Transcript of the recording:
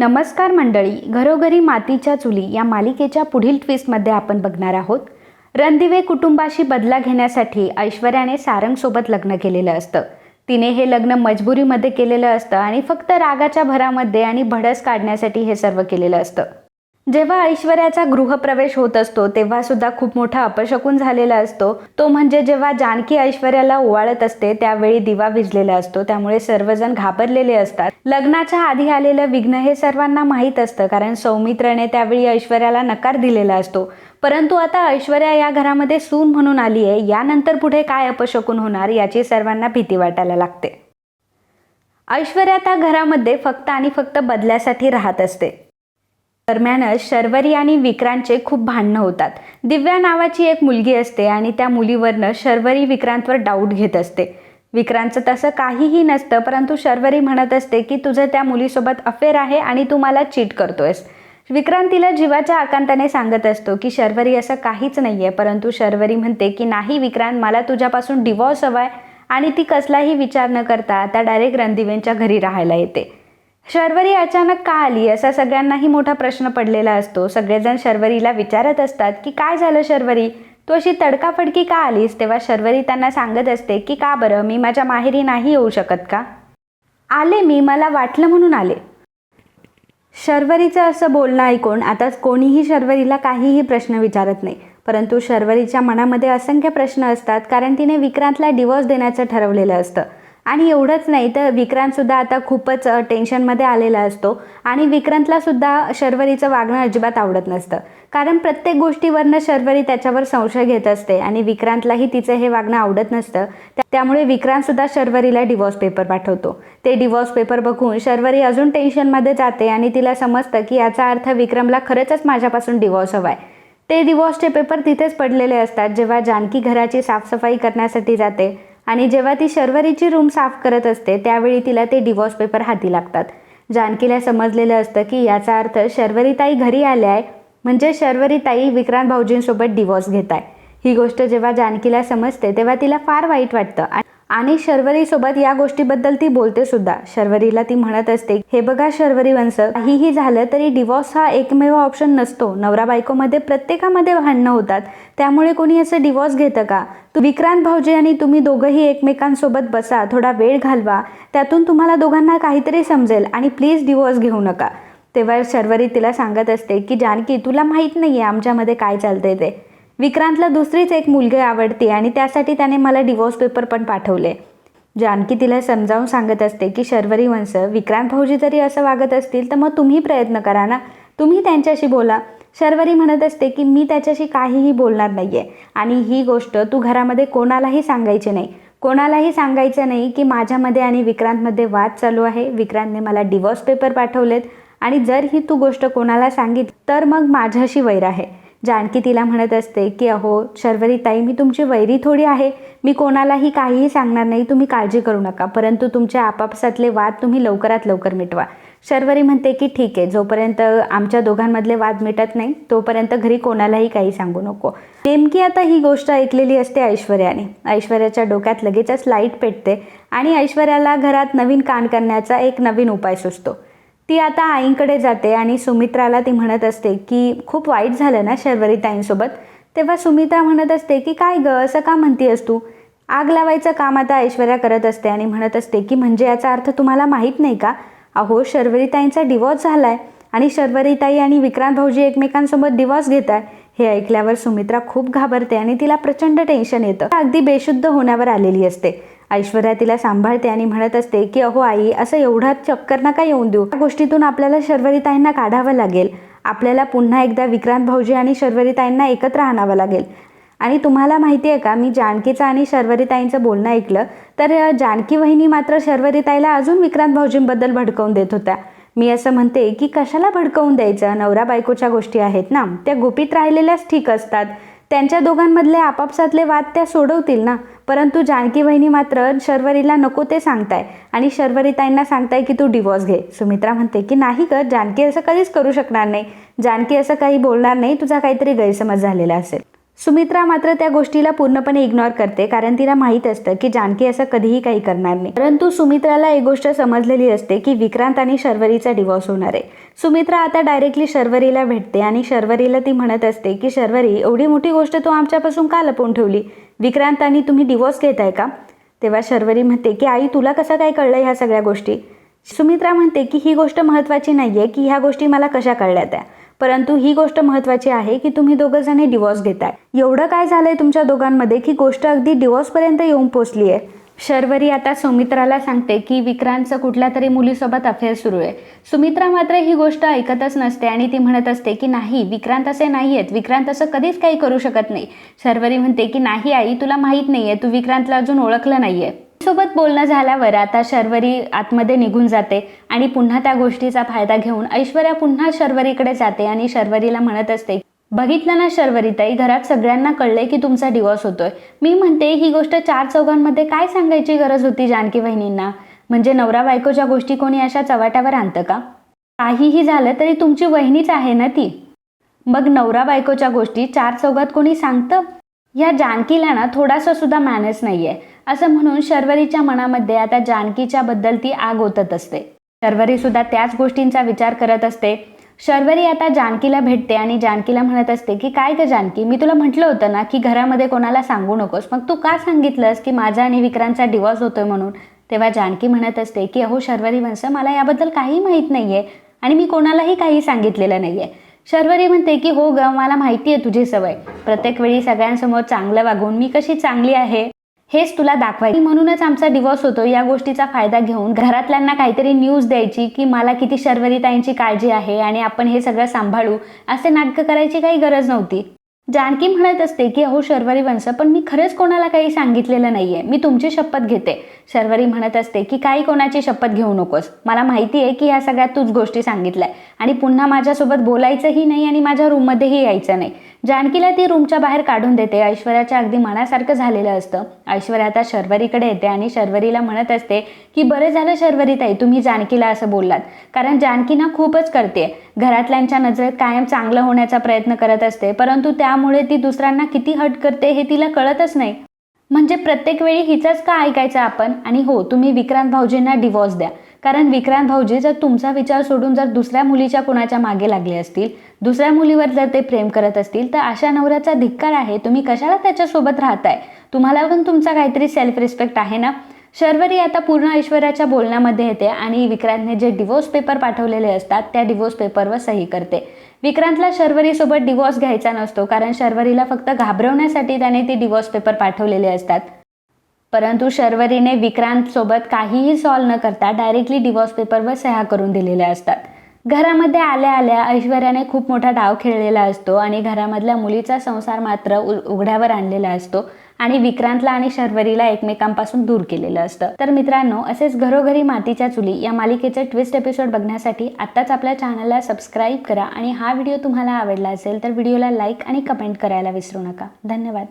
नमस्कार मंडळी घरोघरी मातीच्या चुली या मालिकेच्या पुढील ट्विस्टमध्ये आपण बघणार आहोत. रणदिवे कुटुंबाशी बदला घेण्यासाठी ऐश्वर्याने सारंगसोबत लग्न केलेलं असतं. तिने हे लग्न मजबुरीमध्ये केलेलं असतं आणि फक्त रागाच्या भरामध्ये आणि भडस काढण्यासाठी हे सर्व केलेलं असतं. जेव्हा ऐश्वर्याचा गृहप्रवेश होत असतो तेव्हा सुद्धा खूप मोठा अपशकून झालेला असतो. तो म्हणजे जेव्हा जानकी ऐश्वर्याला ओवाळत असते त्यावेळी दिवा विजलेला असतो. त्यामुळे सर्वजण घाबरलेले असतात. लग्नाच्या आधी आलेलं विघ्न हे सर्वांना माहीत असतं कारण सौमित्रने त्यावेळी ऐश्वर्याला नकार दिलेला असतो. परंतु आता ऐश्वर्या या घरामध्ये सून म्हणून आली आहे. यानंतर पुढे काय अपशकून होणार याची सर्वांना भीती वाटायला लागते. ऐश्वर्या त्या घरामध्ये फक्त आणि फक्त बदल्यासाठी राहत असते. दरम्यानच शर्वरी आणि विक्रांतचे खूप भांडणं होतात. दिव्या नावाची एक मुलगी असते आणि त्या मुलीवरनं शर्वरी विक्रांतवर डाऊट घेत असते. विक्रांतचं तसं काहीही नसतं परंतु शर्वरी म्हणत असते की तुझं त्या मुलीसोबत अफेअर आहे आणि तू मला चीट करतोयस. विक्रांत तिला जीवाच्या आकांताने सांगत असतो की शर्वरी असं काहीच नाही आहे परंतु शर्वरी म्हणते की नाही विक्रांत मला तुझ्यापासून डिवॉर्स हवाय. आणि ती कसलाही विचार न करता त्या डायरेक्ट रणदिवेंच्या घरी राहायला येते. शर्वरी अचानक का आली? असा सगळ्यांनाही मोठा प्रश्न पडलेला असतो. सगळेजण शर्वरीला विचारत असतात की काय झालं शर्वरी? तू अशी तडकाफडकी का आलीस? तेव्हा शर्वरी त्यांना सांगत असते की का बरं? मी माझ्या माहेरी नाही येऊ शकत का? आले मी मला वाटलं म्हणून आले. शर्वरीचं असं बोलणं ऐकून आता कोणीही शर्वरीला काहीही प्रश्न विचारत नाही. परंतु शर्वरीच्या मनामध्ये असंख्य प्रश्न असतात कारण तिने विक्रांतला डिवोर्स देण्याचं ठरवलेलं असतं. आणि एवढंच नाही तर विक्रांतसुद्धा आता खूपच टेन्शनमध्ये आलेला असतो. आणि विक्रांतलासुद्धा शर्वरीचं वागणं अजिबात आवडत नसतं. कारण प्रत्येक गोष्टीवरनं शर्वरी त्याच्यावर संशय घेत असते आणि विक्रांतलाही तिचं हे वागणं आवडत नसतं. त्यामुळे विक्रांतसुद्धा शर्वरीला डिवॉर्स पेपर पाठवतो. ते डिवॉर्स पेपर बघून शर्वरी अजून टेन्शनमध्ये जाते आणि तिला समजतं की याचा अर्थ विक्रमला खरंच माझ्यापासून डिवॉर्स हवा आहे ते डिवॉर्सचे पेपर तिथेच पडलेले असतात जेव्हा जानकी घराची साफसफाई करण्यासाठी जाते. आणि जेव्हा ती शर्वरीची रूम साफ करत असते त्यावेळी तिला ते डिवॉर्स पेपर हाती लागतात. जानकीला समजलेलं असतं की याचा अर्थ शर्वरीताई घरी आल्या आहे म्हणजे शर्वरीताई विक्रांत भाऊजींसोबत डिवॉर्स घेत आहे ही गोष्ट जेव्हा जानकीला समजते तेव्हा तिला फार वाईट वाटतं. आणि शर्वरीसोबत या गोष्टीबद्दल ती बोलते सुद्धा. शर्वरीला ती म्हणत असते हे बघा शर्वरी वंश काहीही झालं तरी डिवॉर्स हा एकमेव ऑप्शन नसतो. नवरा बायकोमध्ये प्रत्येकामध्ये भांडणं होतात. त्यामुळे कोणी असं डिवॉर्स घेतं का? विक्रांत भाऊजी आणि तुम्ही दोघंही एकमेकांसोबत बसा थोडा वेळ घालवा. त्यातून तुम्हाला दोघांना काहीतरी समजेल आणि प्लीज डिवोर्स घेऊ नका. तेव्हा शर्वरी तिला सांगत असते की जानकी तुला माहीत नाही आहे आमच्यामध्ये काय चालतंय ते. विक्रांतला दुसरीच एक मुलगी आवडते आणि त्यासाठी त्याने मला डिवोर्स पेपर पण पाठवले. जानकी तिला समजावून सांगत असते की शर्वरी वंश विक्रांत भाऊजी जरी असं वागत असतील तर मग तुम्ही प्रयत्न करा ना. तुम्ही त्यांच्याशी बोला. शर्वरी म्हणत असते की मी त्याच्याशी काहीही बोलणार नाही आहे आणि ही गोष्ट तू घरामध्ये कोणालाही सांगायची नाही. कोणालाही सांगायचं नाही की माझ्यामध्ये आणि विक्रांतमध्ये वाद चालू आहे. विक्रांतने मला डिवॉर्स पेपर पाठवलेत. आणि जर ही तू गोष्ट कोणाला सांगित तर मग माझ्याशी वैर आहे. जानकी तिला म्हणत असते की अहो शर्वरी ताई मी तुमची वैरी थोडी आहे. मी कोणालाही काहीही सांगणार नाही. तुम्ही काळजी करू नका. परंतु तुमच्या आपापसातले वाद तुम्ही लवकरात लवकर मिटवा. शर्वरी म्हणते की ठीक आहे. जोपर्यंत आमच्या दोघांमधले वाद मिटत नाही तोपर्यंत घरी कोणालाही काही सांगू नको. नेमकी आता ही गोष्ट ऐकलेली असते ऐश्वर्याने. ऐश्वर्याच्या डोक्यात लगेचच लाइट पेटते आणि ऐश्वर्याला घरात नवीन कान करण्याचा एक नवीन उपाय सुचतो. ती आता आईंकडे जाते आणि सुमित्राला ती म्हणत असते की खूप वाईट झालं ना शर्वरी ताईंसोबत? तेव्हा सुमित्रा म्हणत असते की काय ग असं का म्हणतीयस तू? आग लावायचं काम आता ऐश्वर्या करत असते आणि म्हणत असते की म्हणजे याचा अर्थ तुम्हाला माहीत नाही का? अहो शर्वरीताईंचा डिवॉर्स झालाय आणि शर्वरीताई आणि विक्रांत भाऊजी एकमेकांसोबत डिवॉर्स घेत आहे हे ऐकल्यावर सुमित्रा खूप घाबरते आणि तिला प्रचंड टेन्शन येतं. अगदी बेशुद्ध होण्यावर आलेली असते. ऐश्वर्या तिला सांभाळते आणि म्हणत असते की अहो आई असं एवढा चक्कर नका येऊन देऊ. त्या गोष्टीतून आपल्याला शर्वरीताईंना काढावं लागेल. आपल्याला पुन्हा एकदा विक्रांत भाऊजी आणि शर्वरीताईंना एकत्र आणावं लागेल. आणि तुम्हाला माहिती आहे का मी जानकीचं आणि शर्वरीताईंचं बोलणं ऐकलं तर जानकी वहिनी मात्र शर्वरीताईला अजून विक्रांत भाऊजींबद्दल भडकवून देत होत्या. मी असं म्हणते की कशाला भडकवून द्यायचं? नवरा बायकोच्या गोष्टी आहेत ना. त्या गुपित राहिलेल्याच ठीक असतात. त्यांच्या दोघांमधले आपापसातले वाद त्या सोडवतील ना? परंतु जानकी वहिनी मात्र शर्वरीला नको ते सांगताय आणि शर्वरीताईंना सांगताय की तू डिवॉर्स घे. सुमित्रा म्हणते की नाही ग जानकी असं कधीच करू शकणार नाही. जानकी असं काही बोलणार नाही. तुझा काहीतरी गैरसमज झालेला असेल. सुमित्रा मात्र त्या गोष्टीला पूर्णपणे इग्नोर करते कारण तिला माहीत असतं की जानकी असं कधीही काही करणार नाही. परंतु सुमित्राला एक गोष्ट समजलेली असते की विक्रांत आणि शर्वरीचा डिवॉर्स होणार आहे. सुमित्रा आता डायरेक्टली शर्वरीला भेटते आणि शर्वरीला ती म्हणत असते की शर्वरी एवढी मोठी गोष्ट तू आमच्यापासून का लपवून ठेवली? विक्रांत आणि तुम्ही डिवॉर्स घेताय का? तेव्हा शर्वरी म्हणते की आई तुला कसं काय कळलं ह्या सगळ्या गोष्टी? सुमित्रा म्हणते की ही गोष्ट महत्त्वाची नाही आहे की ह्या गोष्टी मला कशा कळल्या त्या? परंतु ही गोष्ट महत्त्वाची आहे की तुम्ही दोघं जणी डिवॉर्स घेताय. एवढं काय झालंय तुमच्या दोघांमध्ये की गोष्ट अगदी डिवॉर्सपर्यंत येऊन पोचली आहे? शर्वरी आता सुमित्राला सांगते की विक्रांतचं कुठल्या तरी मुलीसोबत अफेअर सुरू आहे. सुमित्रा मात्र ही गोष्ट ऐकतच नसते आणि ती म्हणत असते की नाही विक्रांत असे नाही आहेत. विक्रांत असं कधीच काही करू शकत नाही. शर्वरी म्हणते की नाही आई तुला माहीत नाही आहे तू विक्रांतला अजून ओळखलं नाही आहे सोबत बोलणं झाल्यावर आता शर्वरी आतमध्ये निघून जाते आणि पुन्हा त्या गोष्टीचा फायदा घेऊन ऐश्वर्या पुन्हा शर्वरीकडे जाते आणि शर्वरीला म्हणत असते बघितलं ना शर्वरीताई घरात सगळ्यांना कळलंय की तुमचा डिवॉर्स होतोय. मी म्हणते ही गोष्ट चार चौघांमध्ये काय सांगायची गरज होती जानकी बहिणींना म्हणजे नवरा बायकोच्या गोष्टी कोणी अशा चव्हाट्यावर आणतं का? काहीही झालं तरी तुमची वहिनीच आहे ना ती? मग नवरा बायकोच्या गोष्टी चार चौघात कोणी सांगतं? या जानकीला ना थोडासा सुद्धा मॅनेज नाहीये. असं म्हणून शर्वरीच्या मनामध्ये आता जानकीच्या बद्दल ती आग ओतत असते. शर्वरी सुद्धा त्याच गोष्टींचा विचार करत असते. शर्वरी आता जानकीला भेटते आणि जानकीला म्हणत असते की काय ग जानकी मी तुला म्हटलं होतं ना की घरामध्ये कोणाला सांगू नकोस. मग तू का सांगितलंस की माझा आणि विक्रांतचा डिवॉर्स होतोय म्हणून? तेव्हा जानकी म्हणत असते की अहो शर्वरी वंश मला याबद्दल काही माहीत नाही आहे आणि मी कोणालाही काही सांगितलेलं नाही आहे शर्वरी म्हणते की हो ग मला माहिती आहे तुझी सवय. प्रत्येक वेळी सगळ्यांसमोर चांगलं वागून मी कशी चांगली आहे? हेच तुला दाखवायची म्हणूनच आमचा डिवॉर्स होतो. या गोष्टीचा फायदा घेऊन घरातल्यांना काहीतरी न्यूज द्यायची की मला किती शर्वरीताईंची काळजी आहे आणि आपण हे सगळं सांभाळू असे नाटकं करायची काही गरज नव्हती. जानकी म्हणत असते की अहो शर्वरी वंश पण मी खरंच कोणाला काही सांगितलेलं नाहीये. मी तुमची शपथ घेते. शर्वरी म्हणत असते की काही कोणाची शपथ घेऊ नकोस. मला माहिती आहे की ह्या सगळ्यात तूच गोष्टी सांगितल्या आणि पुन्हा माझ्यासोबत बोलायचंही नाही आणि माझ्या रूममध्येही यायचं नाही. जानकीला ती रूमच्या बाहेर काढून देते. ऐश्वर्याच्या अगदी मनासारखं झालेलं असतं. ऐश्वर्या आता शर्वरीकडे येते आणि शर्वरीला म्हणत असते की बरं झालं शर्वरीताई तुम्ही जानकीला असं बोललात. कारण जानकी ना खूपच करते. घरातल्यांच्या नजरेत कायम चांगलं होण्याचा प्रयत्न करत असते. परंतु त्यामुळे ती दुसऱ्यांना किती हट करते हे तिला कळतच नाही. म्हणजे प्रत्येक वेळी हिचाच का ऐकायचं आपण? आणि हो तुम्ही विक्रांत भाऊजींना डिवॉर्स द्या. कारण विक्रांत भाऊजी जर तुमचा विचार सोडून जर दुसऱ्या मुलीच्या कोणाच्या मागे लागले असतील दुसऱ्या मुलीवर जर ते प्रेम करत असतील तर अशा नवऱ्याचा धिक्कार आहे. तुम्ही कशाला त्याच्यासोबत राहताय? तुम्हाला पण तुमचा काहीतरी सेल्फ रिस्पेक्ट आहे ना? शर्वरी आता पूर्ण ऐश्वर्याच्या बोलण्यामध्ये येते आणि विक्रांतने जे डिवोर्स पेपर पाठवलेले असतात त्या डिवोर्स पेपरवर सही करते. विक्रांतला शर्वरीसोबत डिवोर्स घ्यायचा नसतो कारण शर्वरीला फक्त घाबरवण्यासाठी त्याने ते डिवोर्स पेपर पाठवलेले असतात. परंतु शर्वरीने विक्रांत सोबत काहीही सॉल्व न करता डायरेक्टली डिवॉर्स पेपरवर सह्या करून दिलेल्या असतात. घरामध्ये आल्या आल्या ऐश्वर्याने खूप मोठा डाव खेळलेला असतो आणि घरामधल्या मुलीचा संसार मात्र उघड्यावर आणलेला असतो आणि विक्रांतला आणि शर्वरीला एकमेकांपासून दूर केलेलं असतं. तर मित्रांनो असेच घरोघरी मातीच्या चुली या मालिकेचे ट्विस्ट एपिसोड बघण्यासाठी आत्ताच आपल्या चॅनलला सबस्क्राईब करा आणि हा व्हिडिओ तुम्हाला आवडला असेल तर व्हिडिओला लाईक आणि कमेंट करायला विसरू नका. धन्यवाद.